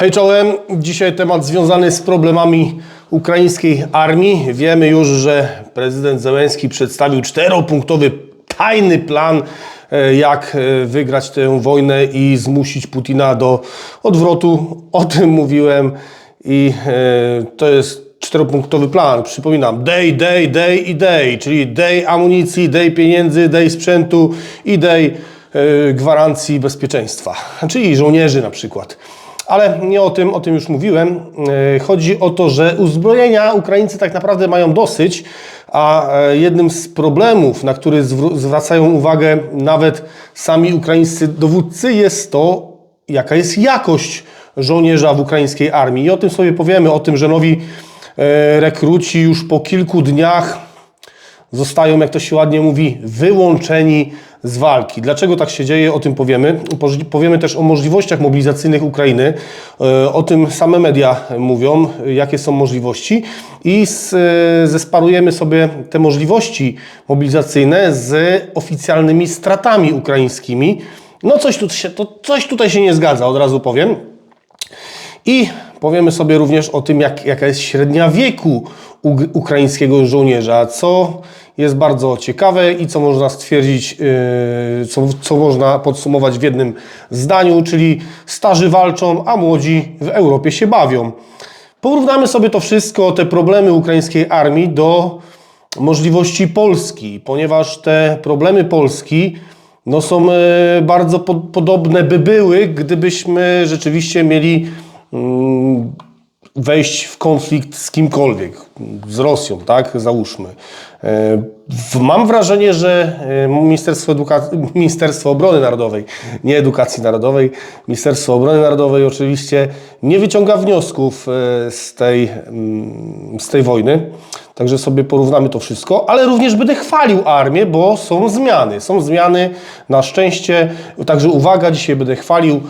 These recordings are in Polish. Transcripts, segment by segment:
Hej czołem, dzisiaj temat związany z problemami ukraińskiej armii. Wiemy już, że prezydent Zełenski przedstawił czteropunktowy tajny plan, e, jak e, wygrać tę wojnę i zmusić Putina do odwrotu. O tym mówiłem i e, to jest czteropunktowy plan. Przypominam, day, day, day i day, czyli day amunicji, day pieniędzy, day sprzętu i day gwarancji bezpieczeństwa, czyli żołnierzy na przykład. Ale nie o tym, o tym już mówiłem. E, Chodzi o to, że uzbrojenia Ukraińcy tak naprawdę mają dosyć, a e, jednym z problemów, na który zwracają uwagę nawet sami ukraińscy dowódcy, jest to, jaka jest jakość żołnierza w ukraińskiej armii. I o tym sobie powiemy, o tym, że nowi e, rekruci już po kilku dniach zostają, jak to się ładnie mówi, wyłączeni z walki. Dlaczego tak się dzieje, o tym powiemy. Powiemy też o możliwościach mobilizacyjnych Ukrainy. E, O tym same media mówią, jakie są możliwości i e, zesparujemy sobie te możliwości mobilizacyjne z oficjalnymi stratami ukraińskimi. No coś, tu się, to coś tutaj się nie zgadza, od razu powiem. I powiemy sobie również o tym, jak, jaka jest średnia wieku ukraińskiego żołnierza, co jest bardzo ciekawe i co można stwierdzić, yy, co, co można podsumować w jednym zdaniu, czyli starzy walczą, a młodzi w Europie się bawią. Porównamy sobie to wszystko, te problemy ukraińskiej armii do możliwości Polski, ponieważ te problemy Polski no, są e, bardzo po, podobne by były, gdybyśmy rzeczywiście mieli wejść w konflikt z kimkolwiek, z Rosją, tak, załóżmy. E, Mam wrażenie, że e, Ministerstwo, Ministerstwo Obrony Narodowej, nie Edukacji Narodowej, Ministerstwo Obrony Narodowej oczywiście nie wyciąga wniosków e, z tej, mm, z tej wojny. Także sobie porównamy to wszystko, ale również będę chwalił armię, bo są zmiany. Są zmiany na szczęście. Także uwaga, dzisiaj będę chwalił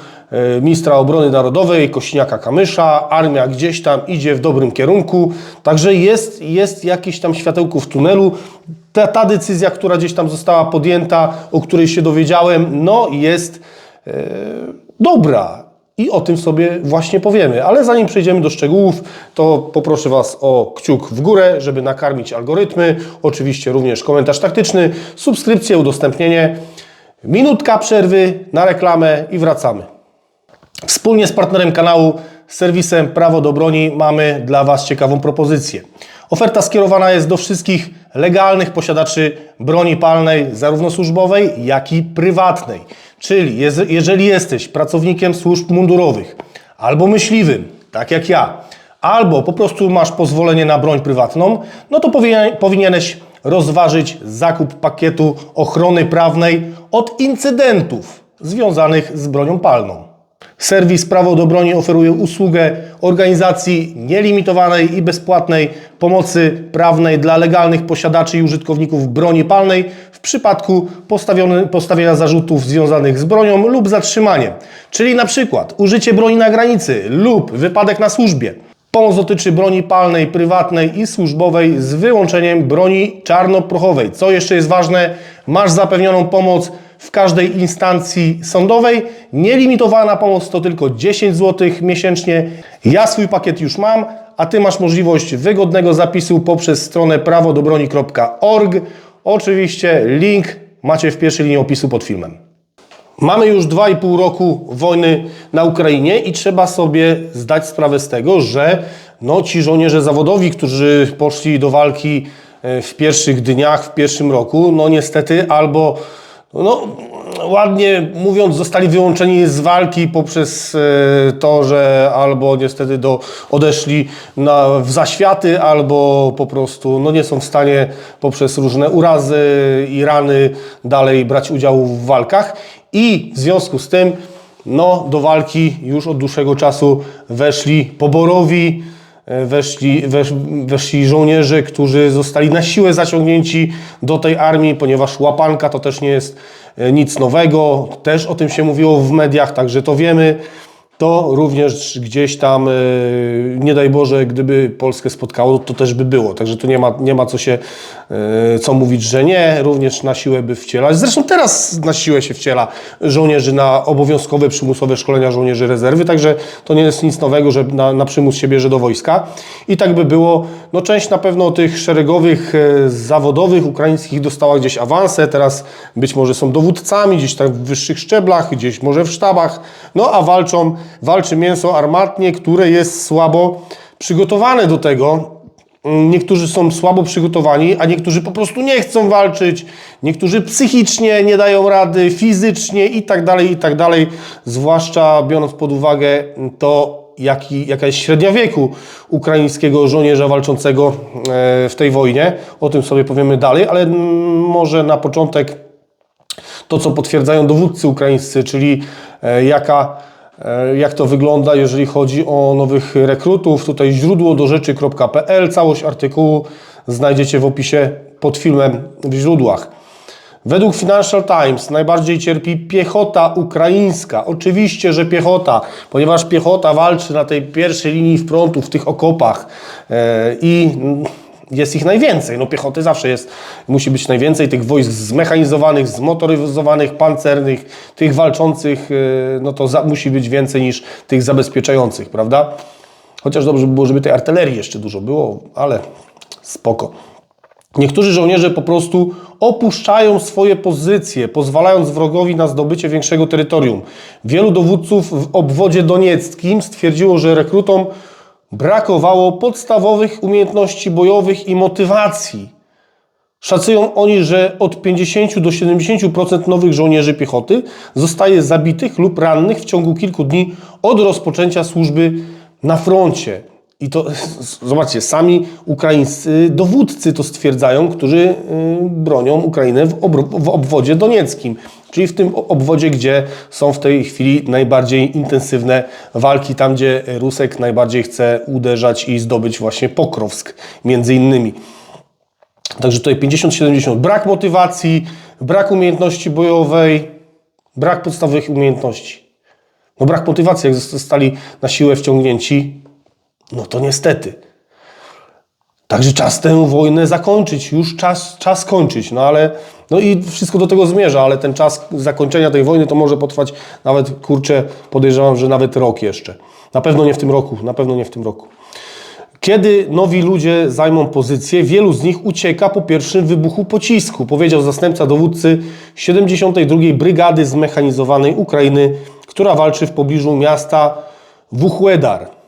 ministra obrony narodowej, Kośniaka Kamysza. Armia gdzieś tam idzie w dobrym kierunku. Także jest, jest jakieś tam światełko w tunelu. Ta, ta decyzja, która gdzieś tam została podjęta, o której się dowiedziałem, no jest e, dobra. I o tym sobie właśnie powiemy. Ale zanim przejdziemy do szczegółów, to poproszę Was o kciuk w górę, żeby nakarmić algorytmy. Oczywiście również komentarz taktyczny, subskrypcję, udostępnienie. Minutka przerwy na reklamę i wracamy. Wspólnie z partnerem kanału, serwisem Prawo do Broni, mamy dla Was ciekawą propozycję. Oferta skierowana jest do wszystkich legalnych posiadaczy broni palnej, zarówno służbowej, jak i prywatnej. Czyli jez- jeżeli jesteś pracownikiem służb mundurowych albo myśliwym, tak jak ja, albo po prostu masz pozwolenie na broń prywatną, no to powinien- powinieneś rozważyć zakup pakietu ochrony prawnej od incydentów związanych z bronią palną. Serwis Prawo do Broni oferuje usługę organizacji nielimitowanej i bezpłatnej pomocy prawnej dla legalnych posiadaczy i użytkowników broni palnej w przypadku postawienia zarzutów związanych z bronią lub zatrzymaniem, czyli na przykład użycie broni na granicy lub wypadek na służbie. Pomoc dotyczy broni palnej, prywatnej i służbowej z wyłączeniem broni czarnoprochowej. Co jeszcze jest ważne, masz zapewnioną pomoc w każdej instancji sądowej. Nielimitowana pomoc to tylko 10 zł miesięcznie. Ja swój pakiet już mam, a Ty masz możliwość wygodnego zapisu poprzez stronę prawodobroni.org. Oczywiście link macie w pierwszej linii opisu pod filmem. Mamy już 2,5 roku wojny na Ukrainie i trzeba sobie zdać sprawę z tego, że no, ci żołnierze zawodowi, którzy poszli do walki e, w pierwszych dniach, w pierwszym roku, no niestety albo no, ładnie mówiąc, zostali wyłączeni z walki poprzez e, to, że albo niestety do, odeszli na, w zaświaty, albo po prostu no, nie są w stanie poprzez różne urazy i rany dalej brać udziału w walkach. I w związku z tym no, do walki już od dłuższego czasu weszli poborowi, weszli, wesz, weszli żołnierze, którzy zostali na siłę zaciągnięci do tej armii, ponieważ łapanka to też nie jest e, nic nowego, też o tym się mówiło w mediach, także to wiemy. To również gdzieś tam, e, nie daj Boże, gdyby Polskę spotkało, to też by było. Także tu nie ma, nie ma co się, e, co mówić, że nie. Również na siłę by wcielać. Zresztą teraz na siłę się wciela żołnierzy na obowiązkowe, przymusowe szkolenia żołnierzy rezerwy, także to nie jest nic nowego, że na, na przymus się bierze do wojska. I tak by było. No część na pewno tych szeregowych, e, zawodowych, ukraińskich dostała gdzieś awanse, teraz być może są dowódcami, gdzieś w wyższych szczeblach, gdzieś może w sztabach, no a walczą, walczy mięso armatnie, które jest słabo przygotowane do tego. Mm, Niektórzy są słabo przygotowani, a niektórzy po prostu nie chcą walczyć, niektórzy psychicznie nie dają rady, fizycznie i tak dalej, i tak dalej. Zwłaszcza biorąc pod uwagę to, jaki, jaka jest średnia wieku ukraińskiego żołnierza walczącego e, w tej wojnie. O tym sobie powiemy dalej, ale mm, może na początek to, co potwierdzają dowódcy ukraińscy, czyli e, jaka, jak to wygląda, jeżeli chodzi o nowych rekrutów. Tutaj źródło do rzeczy.pl. Całość artykułu znajdziecie w opisie pod filmem w źródłach. Według Financial Times najbardziej cierpi piechota ukraińska. Oczywiście, że piechota, ponieważ piechota walczy na tej pierwszej linii frontu, w tych okopach e, i jest ich najwięcej. No piechoty zawsze jest, musi być najwięcej tych wojsk zmechanizowanych, zmotoryzowanych, pancernych, tych walczących, e, no to za, musi być więcej niż tych zabezpieczających, prawda? Chociaż dobrze by było, żeby tej artylerii jeszcze dużo było, ale spoko. Niektórzy żołnierze po prostu opuszczają swoje pozycje, pozwalając wrogowi na zdobycie większego terytorium. Wielu dowódców w obwodzie donieckim stwierdziło, że rekrutom brakowało podstawowych umiejętności bojowych i motywacji. Szacują oni, że od 50 do 70% nowych żołnierzy piechoty zostaje zabitych lub rannych w ciągu kilku dni od rozpoczęcia służby na froncie. I to, zobaczcie, sami ukraińscy dowódcy to stwierdzają, którzy y, bronią Ukrainę w, w obwodzie donieckim, czyli w tym obwodzie, gdzie są w tej chwili najbardziej intensywne walki, tam gdzie Rusek najbardziej chce uderzać i zdobyć właśnie Pokrowsk, między innymi. Także tutaj 50-70. Brak motywacji, brak umiejętności bojowej, brak podstawowych umiejętności. No brak motywacji, jak zostali na siłę wciągnięci, no to niestety. Także czas tę wojnę zakończyć, już czas, czas kończyć, no ale, no i wszystko do tego zmierza, ale ten czas zakończenia tej wojny to może potrwać nawet, kurczę, podejrzewam, że nawet rok jeszcze. Na pewno nie w tym roku, na pewno nie w tym roku. Kiedy nowi ludzie zajmą pozycję, wielu z nich ucieka po pierwszym wybuchu pocisku, powiedział zastępca dowódcy 72. Brygady Zmechanizowanej Ukrainy, która walczy w pobliżu miasta Wuchłedar.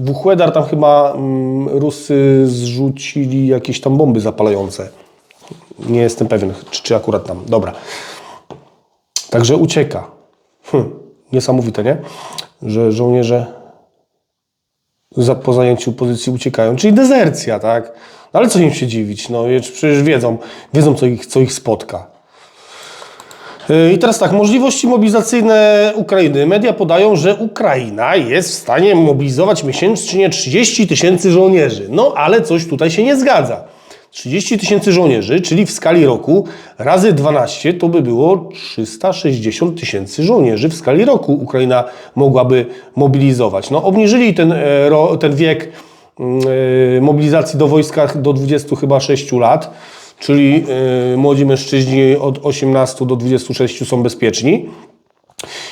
Wuchłedar tam chyba mm, Rusy zrzucili jakieś tam bomby zapalające. Nie jestem pewien, czy, czy akurat tam. Dobra. Także ucieka. Hm, niesamowite, nie? Że żołnierze za, po zajęciu pozycji uciekają. Czyli dezercja, tak? No ale co im się dziwić? No przecież wiedzą, wiedzą co ich, co ich spotka. Yy, I teraz tak, możliwości mobilizacyjne Ukrainy. Media podają, że Ukraina jest w stanie mobilizować miesięcznie 30 tysięcy żołnierzy. No ale coś tutaj się nie zgadza. 30 tysięcy żołnierzy, czyli w skali roku razy 12 to by było 360 tysięcy żołnierzy w skali roku Ukraina mogłaby mobilizować. No obniżyli ten, e, ten wiek mm, e, mobilizacji do wojska do 20 chyba 6 lat, czyli e, młodzi mężczyźni od 18 do 26 są bezpieczni.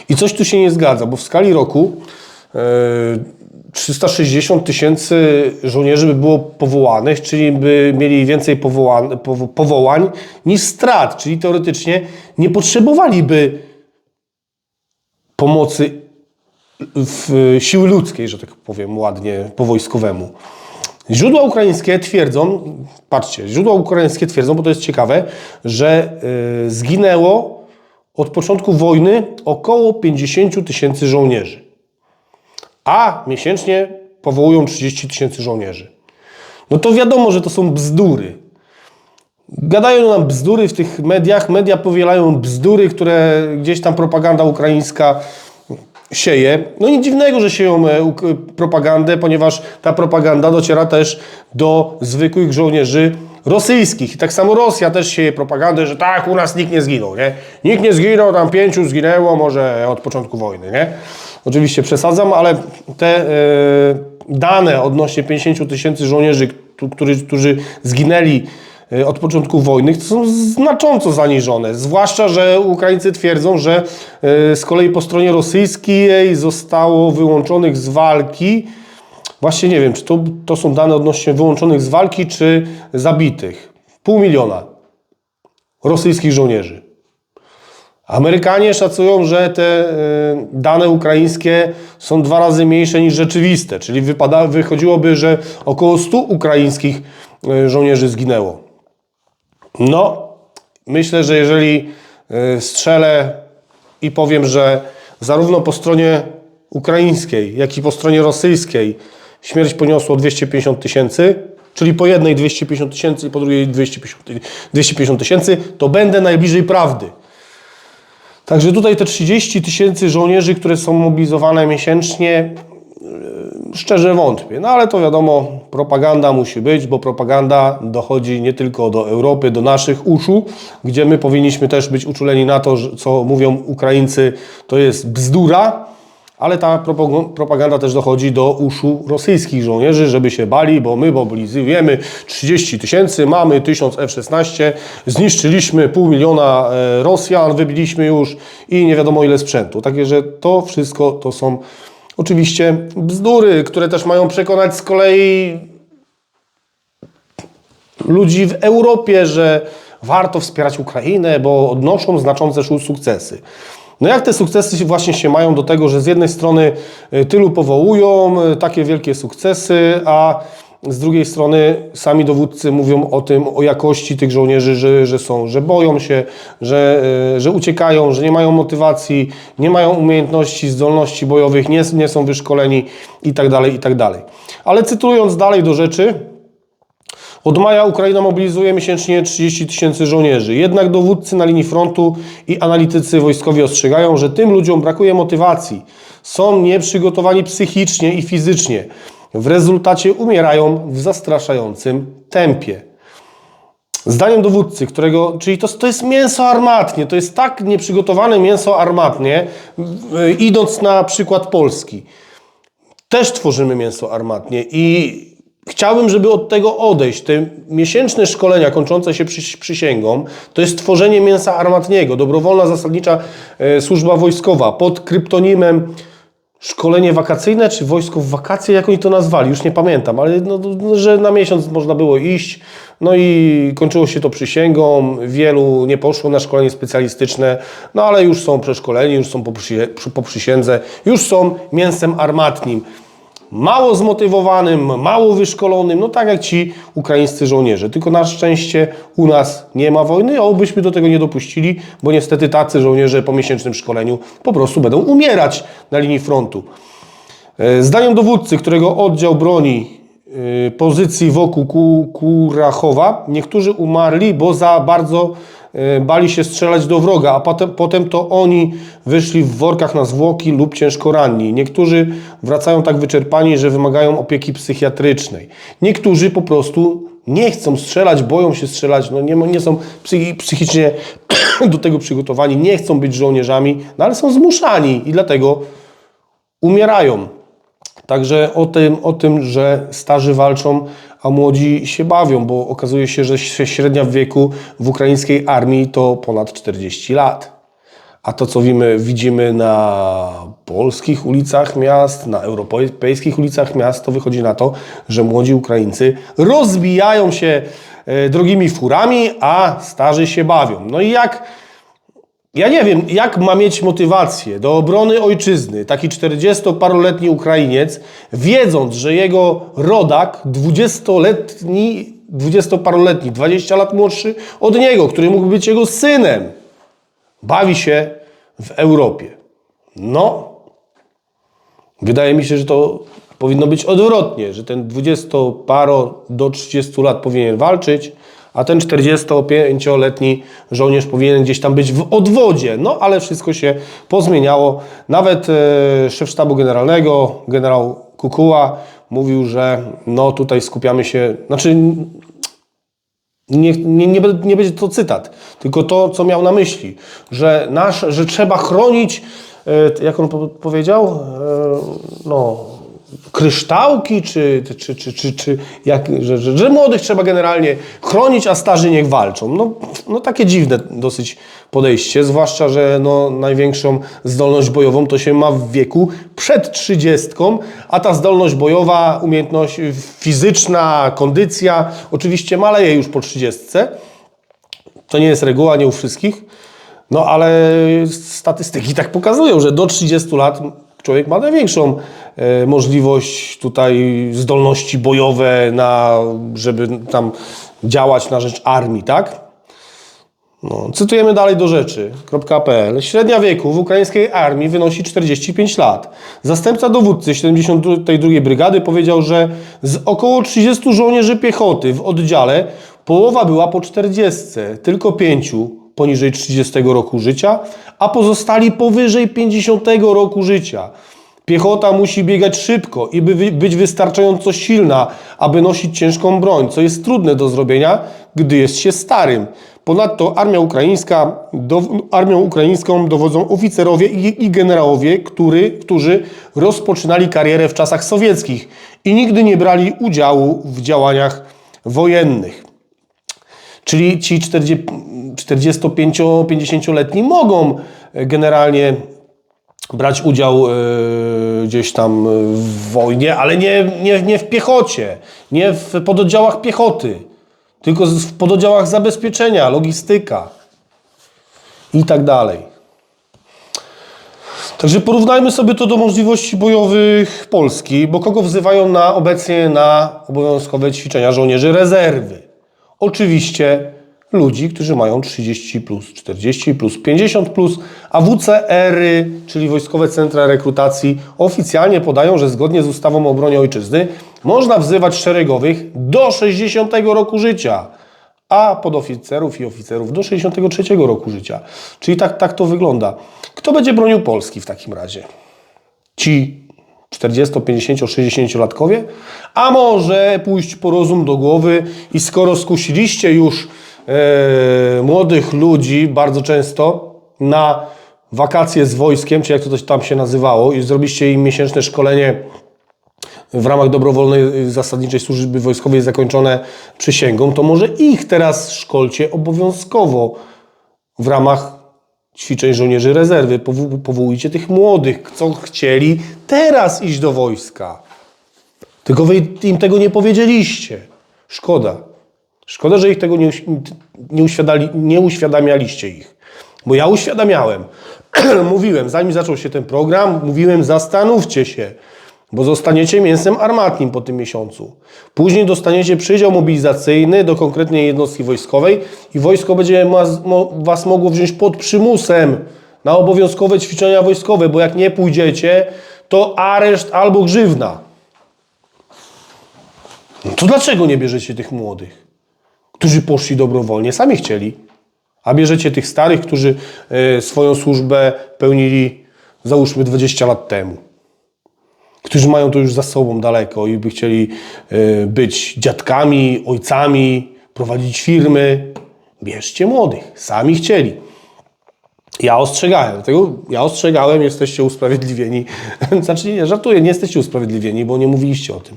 I coś tu się nie zgadza, bo w skali roku e, 360 tysięcy żołnierzy by było powołanych, czyli by mieli więcej powołań, powo- powołań niż strat, czyli teoretycznie nie potrzebowaliby pomocy w siły ludzkiej, że tak powiem ładnie po wojskowemu. Źródła ukraińskie twierdzą, patrzcie, źródła ukraińskie twierdzą, bo to jest ciekawe, że y, zginęło od początku wojny około 50 tysięcy żołnierzy, a miesięcznie powołują 30 tysięcy żołnierzy. No to wiadomo, że to są bzdury. Gadają nam bzdury w tych mediach, media powielają bzdury, które gdzieś tam propaganda ukraińska sieje. No nic dziwnego, że sieją e, propagandę, ponieważ ta propaganda dociera też do zwykłych żołnierzy rosyjskich. I tak samo Rosja też sieje propagandę, że tak, u nas nikt nie zginął, nie? Nikt nie zginął, tam pięciu zginęło może od początku wojny, nie? Oczywiście przesadzam, ale te e, dane odnośnie 50 tysięcy żołnierzy, którzy, którzy, zginęli od początku wojny, są znacząco zaniżone. Zwłaszcza, że Ukraińcy twierdzą, że e, z kolei po stronie rosyjskiej zostało wyłączonych z walki. Właśnie nie wiem, czy to, to są dane odnośnie wyłączonych z walki, czy zabitych. Pół miliona rosyjskich żołnierzy. Amerykanie szacują, że te y, dane ukraińskie są dwa razy mniejsze niż rzeczywiste, czyli wypada, wychodziłoby, że około 100 ukraińskich żołnierzy zginęło. No, myślę, że jeżeli y, strzelę i powiem, że zarówno po stronie ukraińskiej, jak i po stronie rosyjskiej śmierć poniosło 250 tysięcy, czyli po jednej 250 tysięcy i po drugiej 250 250 tysięcy, to będę najbliżej prawdy. Także tutaj te 30 tysięcy żołnierzy, które są mobilizowane miesięcznie, szczerze wątpię. No ale to wiadomo, propaganda musi być, bo propaganda dochodzi nie tylko do Europy, do naszych uszu, gdzie my powinniśmy też być uczuleni na to, co mówią Ukraińcy, to jest bzdura. Ale ta propaganda też dochodzi do uszu rosyjskich żołnierzy, żeby się bali, bo my mobilizujemy 30 tysięcy, mamy 1000 F-16, zniszczyliśmy pół miliona e, Rosjan, wybiliśmy już i nie wiadomo ile sprzętu. Takie, że to wszystko to są oczywiście bzdury, które też mają przekonać z kolei ludzi w Europie, że warto wspierać Ukrainę, bo odnoszą znaczące su- sukcesy. No jak te sukcesy właśnie się mają do tego, że z jednej strony y, tylu powołują, y, takie wielkie sukcesy, a z drugiej strony sami dowódcy mówią o tym, o jakości tych żołnierzy, że, że są, że boją się, że, y, że uciekają, że nie mają motywacji, nie mają umiejętności, zdolności bojowych, nie, nie są wyszkoleni i tak dalej, i tak. Ale cytując dalej do rzeczy, od maja Ukraina mobilizuje miesięcznie 30 tysięcy żołnierzy. Jednak dowódcy na linii frontu i analitycy wojskowi ostrzegają, że tym ludziom brakuje motywacji. Są nieprzygotowani psychicznie i fizycznie. W rezultacie umierają w zastraszającym tempie. Zdaniem dowódcy, którego, czyli to, to jest mięso armatnie, to jest tak nieprzygotowane mięso armatnie, w- idąc na przykład Polski też tworzymy mięso armatnie i chciałbym, żeby od tego odejść. Te miesięczne szkolenia kończące się przy, przysięgą to jest tworzenie mięsa armatniego. Dobrowolna zasadnicza e, służba wojskowa pod kryptonimem szkolenie wakacyjne, czy wojsko w wakacje, jak oni to nazwali, już nie pamiętam, ale no, no, że na miesiąc można było iść, no i kończyło się to przysięgą, wielu nie poszło na szkolenie specjalistyczne, no ale już są przeszkoleni, już są po, przysiędze, już są mięsem armatnim. Mało zmotywowanym, mało wyszkolonym, no tak jak ci ukraińscy żołnierze. Tylko na szczęście u nas nie ma wojny, obyśmy do tego nie dopuścili, bo niestety tacy żołnierze po miesięcznym szkoleniu po prostu będą umierać na linii frontu. E, Zdaniem dowódcy, którego oddział broni e, pozycji wokół Ku- Kurachowa, niektórzy umarli, bo za bardzo bali się strzelać do wroga, a potem, potem to oni wyszli w workach na zwłoki lub ciężko ranni. Niektórzy wracają tak wyczerpani, że wymagają opieki psychiatrycznej. Niektórzy po prostu nie chcą strzelać, boją się strzelać, no nie, nie są psychi- psychicznie do tego przygotowani, nie chcą być żołnierzami, no ale są zmuszani i dlatego umierają. Także o tym, o tym, że starzy walczą, a młodzi się bawią, bo okazuje się, że średnia w wieku w ukraińskiej armii to ponad 40 lat. A to, co widzimy, widzimy na polskich ulicach miast, na europejskich ulicach miast, to wychodzi na to, że młodzi Ukraińcy rozbijają się e, drogimi furami, a starzy się bawią. No i jak ja nie wiem, jak ma mieć motywację do obrony ojczyzny taki 40-paroletni Ukrainiec, wiedząc, że jego rodak, 20-letni, 20-paroletni, 20 lat młodszy od niego, który mógł być jego synem, bawi się w Europie. No, wydaje mi się, że to powinno być odwrotnie, że ten 20-paro do 30 lat powinien walczyć, a ten 45-letni żołnierz powinien gdzieś tam być w odwodzie. No, ale wszystko się pozmieniało. Nawet e, szef sztabu generalnego, generał Kukuła, mówił, że no tutaj skupiamy się, znaczy nie, nie, nie, nie będzie to cytat, tylko to, co miał na myśli, że, nasz, że trzeba chronić e, jak on po- powiedział, e, no, kryształki, czy, czy, czy, czy, czy jak, że, że, że młodych trzeba generalnie chronić, a starzy niech walczą. No, no takie dziwne dosyć podejście, zwłaszcza, że no, największą zdolność bojową to się ma w wieku przed trzydziestką, a ta zdolność bojowa, umiejętność fizyczna, kondycja oczywiście maleje już po trzydziestce. To nie jest reguła, nie u wszystkich. No ale statystyki tak pokazują, że do 30 lat człowiek ma największą e, możliwość tutaj zdolności bojowe, na, żeby tam działać na rzecz armii, tak? No, cytujemy dalej do rzeczy. .pl. Średnia wieku w ukraińskiej armii wynosi 45 lat. Zastępca dowódcy 72 Brygady powiedział, że z około 30 żołnierzy piechoty w oddziale połowa była po 40, tylko pięciu poniżej 30 roku życia, a pozostali powyżej 50 roku życia. Piechota musi biegać szybko i by być wystarczająco silna, aby nosić ciężką broń, co jest trudne do zrobienia, gdy jest się starym. Ponadto armia ukraińska, do, armią ukraińską dowodzą oficerowie i, i generałowie, który, którzy rozpoczynali karierę w czasach sowieckich i nigdy nie brali udziału w działaniach wojennych. Czyli ci 45-50-letni mogą generalnie brać udział e, gdzieś tam w wojnie, ale nie, nie, nie w piechocie, nie w pododdziałach piechoty, tylko w pododdziałach zabezpieczenia, logistyka i tak dalej. Także porównajmy sobie to do możliwości bojowych Polski, bo kogo wzywają na obecnie na obowiązkowe ćwiczenia żołnierzy rezerwy? Oczywiście ludzi, którzy mają 30 plus, 40 plus, 50 plus, a WCR-y, czyli Wojskowe Centra Rekrutacji, oficjalnie podają, że zgodnie z ustawą o obronie ojczyzny można wzywać szeregowych do 60 roku życia, a podoficerów i oficerów do 63 roku życia. Czyli tak, tak to wygląda. Kto będzie bronił Polski w takim razie? ci 40, 50, 60-latkowie, a może pójść po rozum do głowy i skoro skusiliście już e, młodych ludzi bardzo często na wakacje z wojskiem, czy jak to tam się nazywało, i zrobiliście im miesięczne szkolenie w ramach dobrowolnej y, zasadniczej służby wojskowej zakończone przysięgą, to może ich teraz szkolcie obowiązkowo w ramach ćwiczeń żołnierzy rezerwy. Powo- Powołujcie tych młodych, co chcieli teraz iść do wojska. Tylko wy im tego nie powiedzieliście. Szkoda. Szkoda, że ich tego nie, nie, uświadali, nie uświadamialiście ich. Bo ja uświadamiałem. mówiłem, zanim zaczął się ten program, mówiłem, zastanówcie się, bo zostaniecie mięsem armatnim po tym miesiącu. Później dostaniecie przydział mobilizacyjny do konkretnej jednostki wojskowej i wojsko będzie was mogło wziąć pod przymusem na obowiązkowe ćwiczenia wojskowe, bo jak nie pójdziecie, to areszt albo grzywna. No to dlaczego nie bierzecie tych młodych, którzy poszli dobrowolnie, sami chcieli, a bierzecie tych starych, którzy e, swoją służbę pełnili załóżmy 20 lat temu, którzy mają to już za sobą daleko i by chcieli e, być dziadkami, ojcami, prowadzić firmy. Bierzcie młodych, sami chcieli. Ja ostrzegałem, dlatego ja ostrzegałem, jesteście usprawiedliwieni. Znaczy nie, żartuję, nie jesteście usprawiedliwieni, bo nie mówiliście o tym.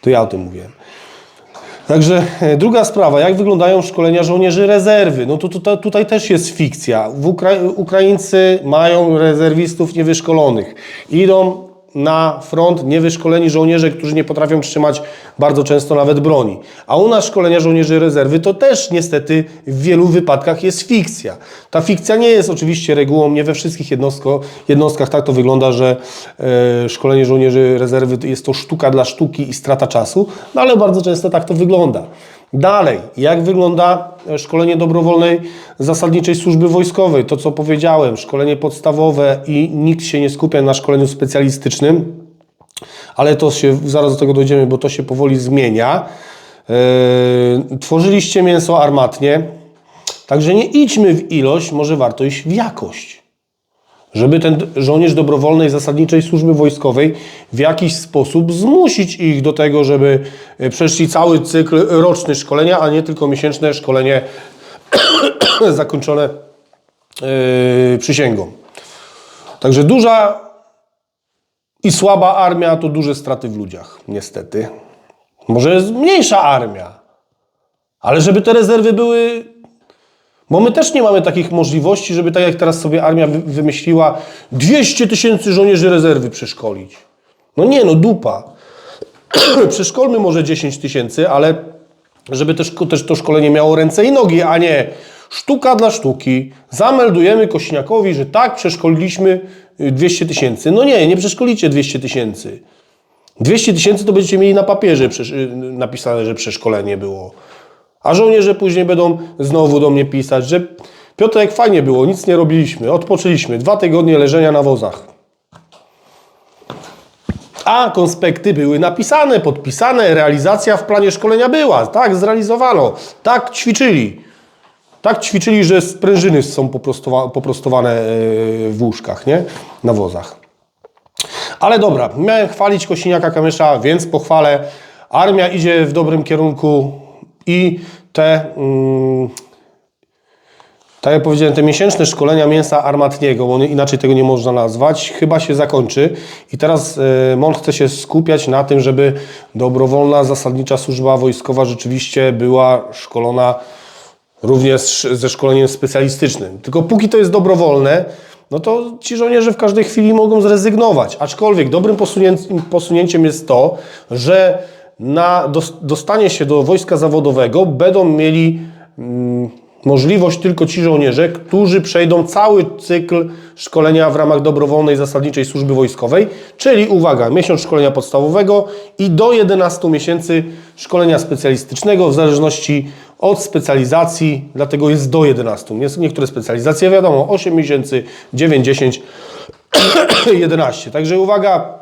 To ja o tym mówiłem. Także e, druga sprawa, jak wyglądają szkolenia żołnierzy rezerwy? No to tutaj, tutaj też jest fikcja. Ukra- Ukraińcy mają rezerwistów niewyszkolonych. Idą na front niewyszkoleni żołnierze, którzy nie potrafią trzymać bardzo często nawet broni. A u nas szkolenia żołnierzy rezerwy to też niestety w wielu wypadkach jest fikcja. Ta fikcja nie jest oczywiście regułą, nie we wszystkich jednostko, jednostkach tak to wygląda, że e, szkolenie żołnierzy rezerwy jest to sztuka dla sztuki i strata czasu, no ale bardzo często tak to wygląda. Dalej, jak wygląda szkolenie dobrowolnej zasadniczej służby wojskowej? To, co powiedziałem, szkolenie podstawowe i nikt się nie skupia na szkoleniu specjalistycznym, ale to się, zaraz do tego dojdziemy, bo to się powoli zmienia. Yy, tworzyliście mięso armatnie, także nie idźmy w ilość, może warto iść w jakość żeby ten żołnierz dobrowolnej zasadniczej służby wojskowej w jakiś sposób zmusić ich do tego, żeby e, przeszli cały cykl roczny szkolenia, a nie tylko miesięczne szkolenie zakończone yy, przysięgą. Także duża i słaba armia to duże straty w ludziach, niestety. Może jest mniejsza armia, ale żeby te rezerwy były. Bo my też nie mamy takich możliwości, żeby tak jak teraz sobie armia wy- wymyśliła 200 tysięcy żołnierzy rezerwy przeszkolić. No nie, no dupa. Przeszkolmy może 10 tysięcy, ale żeby też, też to szkolenie miało ręce i nogi, a nie sztuka dla sztuki. Zameldujemy Kośniakowi, że tak, przeszkoliliśmy y, 200 tysięcy. No nie, nie przeszkolicie 200 tysięcy. 200 tysięcy to będziecie mieli na papierze y, napisane, że przeszkolenie było. A żołnierze później będą znowu do mnie pisać, że Piotrek, fajnie było, nic nie robiliśmy, odpoczęliśmy, dwa tygodnie leżenia na wozach. A konspekty były napisane, podpisane, realizacja w planie szkolenia była, tak, zrealizowano, tak ćwiczyli. Tak ćwiczyli, że sprężyny są poprostowa- poprostowane e, w łóżkach, nie? Na wozach. Ale dobra, miałem chwalić Kosiniaka Kamysza, więc pochwalę. Armia idzie w dobrym kierunku i te, mm, tak jak powiedziałem, te miesięczne szkolenia mięsa armatniego, bo inaczej tego nie można nazwać, chyba się zakończy. I teraz y, MON chce się skupiać na tym, żeby dobrowolna, zasadnicza służba wojskowa rzeczywiście była szkolona również ze szkoleniem specjalistycznym. Tylko póki to jest dobrowolne, no to ci żołnierze w każdej chwili mogą zrezygnować. Aczkolwiek dobrym posunię- posunięciem jest to, że na dos- dostanie się do wojska zawodowego będą mieli mm, możliwość tylko ci żołnierze, którzy przejdą cały cykl szkolenia w ramach dobrowolnej zasadniczej służby wojskowej, czyli uwaga, miesiąc szkolenia podstawowego i do 11 miesięcy szkolenia specjalistycznego w zależności od specjalizacji, dlatego jest do 11. Nie- Niektóre specjalizacje wiadomo 8 miesięcy, 9, 10, 11. Także uwaga,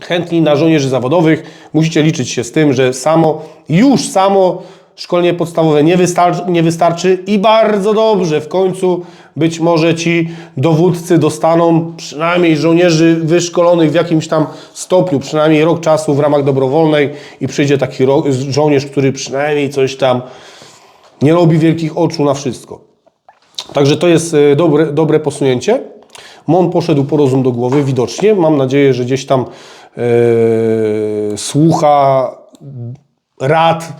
chętni na żołnierzy zawodowych, musicie liczyć się z tym, że samo, już samo szkolenie podstawowe nie wystarczy, nie wystarczy i bardzo dobrze, w końcu być może ci dowódcy dostaną przynajmniej żołnierzy wyszkolonych w jakimś tam stopniu, przynajmniej rok czasu w ramach dobrowolnej i przyjdzie taki żołnierz, który przynajmniej coś tam nie robi wielkich oczu na wszystko. Także to jest e, dobre, dobre posunięcie. MON poszedł po rozum do głowy, widocznie. Mam nadzieję, że gdzieś tam e, słucha rad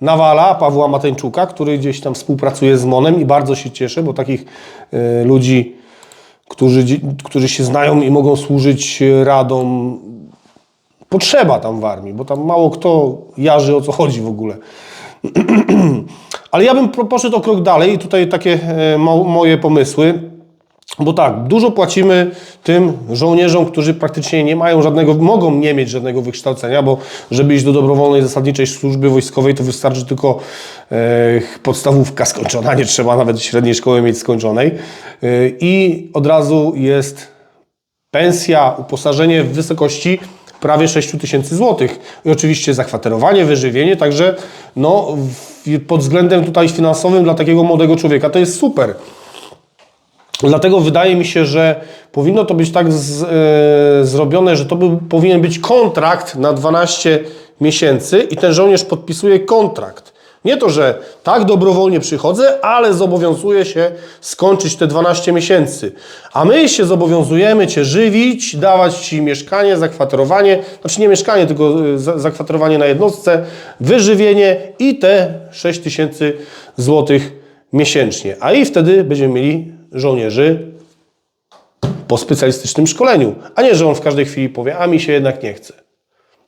Nawala, Pawła Mateńczuka, który gdzieś tam współpracuje z MONem i bardzo się cieszę, bo takich e, ludzi, którzy, którzy się znają i mogą służyć radą, potrzeba tam w armii, bo tam mało kto jarzy o co chodzi w ogóle. Ale ja bym poszedł o krok dalej i tutaj takie e, mo, moje pomysły. Bo tak, dużo płacimy tym żołnierzom, którzy praktycznie nie mają żadnego, mogą nie mieć żadnego wykształcenia, bo żeby iść do dobrowolnej zasadniczej służby wojskowej, to wystarczy tylko e, podstawówka skończona, nie trzeba nawet średniej szkoły mieć skończonej. E, I od razu jest pensja, uposażenie w wysokości prawie 6 tysięcy złotych. I oczywiście zakwaterowanie, wyżywienie, także no, pod względem tutaj finansowym dla takiego młodego człowieka to jest super. Dlatego wydaje mi się, że powinno to być tak z, e, zrobione, że to by, powinien być kontrakt na 12 miesięcy i ten żołnierz podpisuje kontrakt. Nie to, że tak dobrowolnie przychodzę, ale zobowiązuję się skończyć te 12 miesięcy. A my się zobowiązujemy Cię żywić, dawać Ci mieszkanie, zakwaterowanie, znaczy nie mieszkanie, tylko e, za- zakwaterowanie na jednostce, wyżywienie i te 6 tysięcy złotych miesięcznie. A i wtedy będziemy mieli żołnierzy po specjalistycznym szkoleniu, a nie, że on w każdej chwili powie, a mi się jednak nie chce.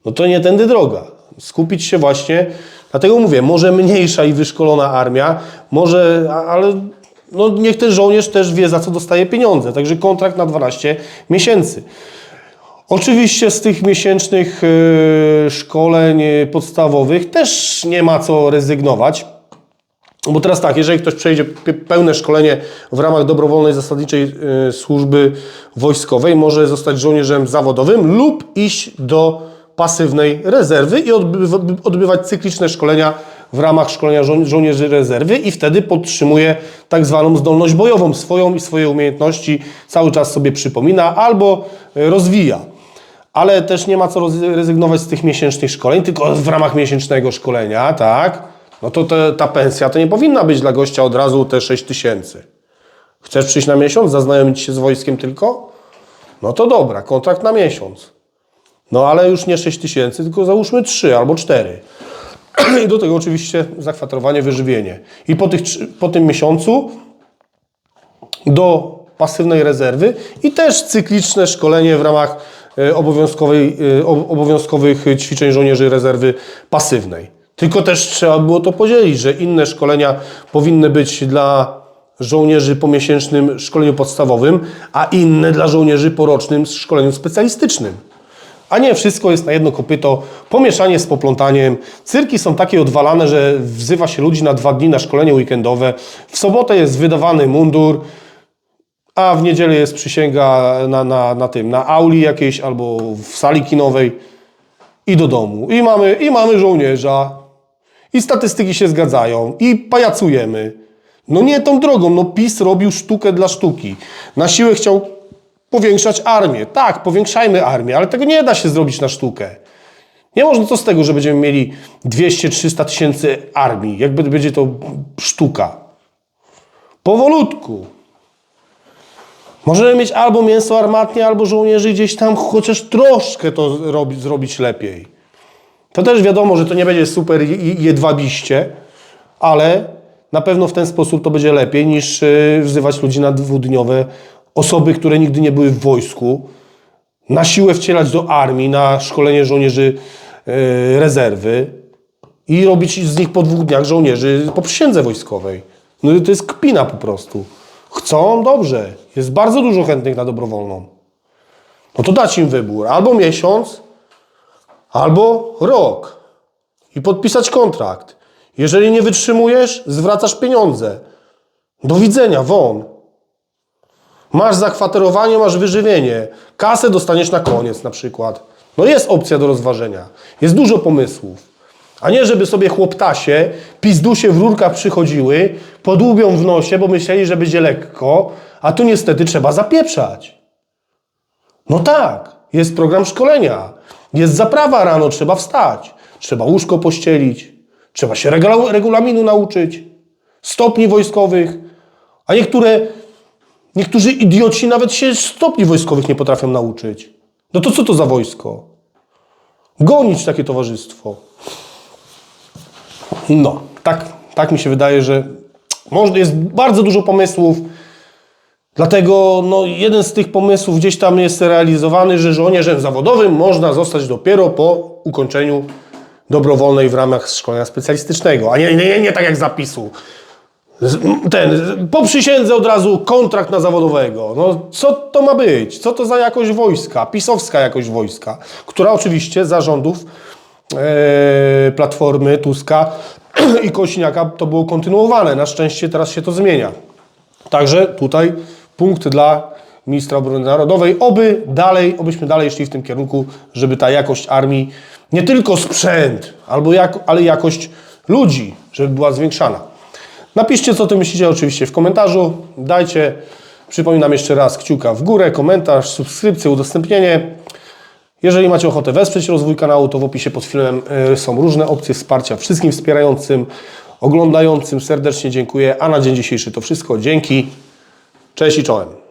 No to nie tędy droga. Skupić się właśnie, dlatego mówię, może mniejsza i wyszkolona armia, może, ale no niech ten żołnierz też wie, za co dostaje pieniądze. Także kontrakt na 12 miesięcy. Oczywiście z tych miesięcznych e, szkoleń e, podstawowych też nie ma co rezygnować. Bo teraz tak, jeżeli ktoś przejdzie pe- pełne szkolenie w ramach dobrowolnej zasadniczej y, służby wojskowej, może zostać żołnierzem zawodowym lub iść do pasywnej rezerwy i odbywa, odbywać cykliczne szkolenia w ramach szkolenia żo- żołnierzy rezerwy i wtedy podtrzymuje tak zwaną zdolność bojową swoją i swoje umiejętności cały czas sobie przypomina albo y, rozwija. Ale też nie ma co rezygnować z tych miesięcznych szkoleń, tylko w ramach miesięcznego szkolenia, tak? No to te, ta pensja to nie powinna być dla gościa od razu te 6 tysięcy. Chcesz przyjść na miesiąc, zaznajomić się z wojskiem tylko? No to dobra, kontrakt na miesiąc. No ale już nie 6 tysięcy, tylko załóżmy 3 albo 4. I do tego oczywiście zakwaterowanie, wyżywienie. I po, tych, po tym miesiącu do pasywnej rezerwy i też cykliczne szkolenie w ramach e, obowiązkowej, e, ob- obowiązkowych ćwiczeń żołnierzy rezerwy pasywnej. Tylko też trzeba było to podzielić, że inne szkolenia powinny być dla żołnierzy po miesięcznym szkoleniu podstawowym, a inne dla żołnierzy po rocznym szkoleniu specjalistycznym. A nie wszystko jest na jedno kopyto, pomieszanie z poplątaniem. Cyrki są takie odwalane, że wzywa się ludzi na dwa dni na szkolenie weekendowe. W sobotę jest wydawany mundur, a w niedzielę jest przysięga na, na, na tym, na auli jakiejś albo w sali kinowej i do domu. I mamy, I mamy żołnierza. I statystyki się zgadzają. I pajacujemy. No nie tą drogą. No PiS robił sztukę dla sztuki. Na siłę chciał powiększać armię. Tak, powiększajmy armię, ale tego nie da się zrobić na sztukę. Nie można co z tego, że będziemy mieli 200-300 tysięcy armii, jak będzie- to sztuka. Powolutku. Możemy mieć albo mięso armatnie, albo żołnierzy gdzieś tam chociaż troszkę to robić, zrobić lepiej. To też wiadomo, że to nie będzie super je- je- jedwabiście, ale na pewno w ten sposób to będzie lepiej niż y, wzywać ludzi na dwudniowe osoby, które nigdy nie były w wojsku, na siłę wcielać do armii, na szkolenie żołnierzy y, rezerwy i robić z nich po dwóch dniach żołnierzy po przysiędze wojskowej. No to jest kpina po prostu. Chcą? Dobrze. Jest bardzo dużo chętnych na dobrowolną. No to dać im wybór. Albo miesiąc, albo rok. I podpisać kontrakt. Jeżeli nie wytrzymujesz, zwracasz pieniądze. Do widzenia, won. Masz zakwaterowanie, masz wyżywienie. Kasę dostaniesz na koniec na przykład. No jest opcja do rozważenia. Jest dużo pomysłów. A nie, żeby sobie chłoptasie, pizdusie w rurkach przychodziły, podłubią w nosie, bo myśleli, że będzie lekko, a tu niestety trzeba zapieprzać. No tak, jest program szkolenia, jest zaprawa rano, trzeba wstać, trzeba łóżko pościelić, trzeba się regula- regulaminu nauczyć, stopni wojskowych, a niektóre, niektórzy idioci nawet się stopni wojskowych nie potrafią nauczyć. No to co to za wojsko? Gonić takie towarzystwo. No, tak, tak mi się wydaje, że jest bardzo dużo pomysłów. Dlatego no, jeden z tych pomysłów gdzieś tam jest realizowany, że żołnierzem zawodowym można zostać dopiero po ukończeniu dobrowolnej w ramach szkolenia specjalistycznego, a nie, nie, nie tak jak zapisu. Ten, po przysiędze od razu kontrakt na zawodowego. No co to ma być? Co to za jakość wojska? Pisowska jakość wojska, która oczywiście za rządów e, Platformy, Tuska i Kośniaka to było kontynuowane. Na szczęście teraz się to zmienia. Także tutaj punkt dla ministra obrony narodowej. Oby dalej, obyśmy dalej szli w tym kierunku, żeby ta jakość armii, nie tylko sprzęt, albo jak, ale jakość ludzi, żeby była zwiększana. Napiszcie, co ty myślicie oczywiście w komentarzu. Dajcie, przypominam jeszcze raz, kciuka w górę, komentarz, subskrypcję, udostępnienie. Jeżeli macie ochotę wesprzeć rozwój kanału, to w opisie pod filmem y, są różne opcje wsparcia. Wszystkim wspierającym, oglądającym serdecznie dziękuję. A na dzień dzisiejszy to wszystko. Dzięki. Cześć i czołem.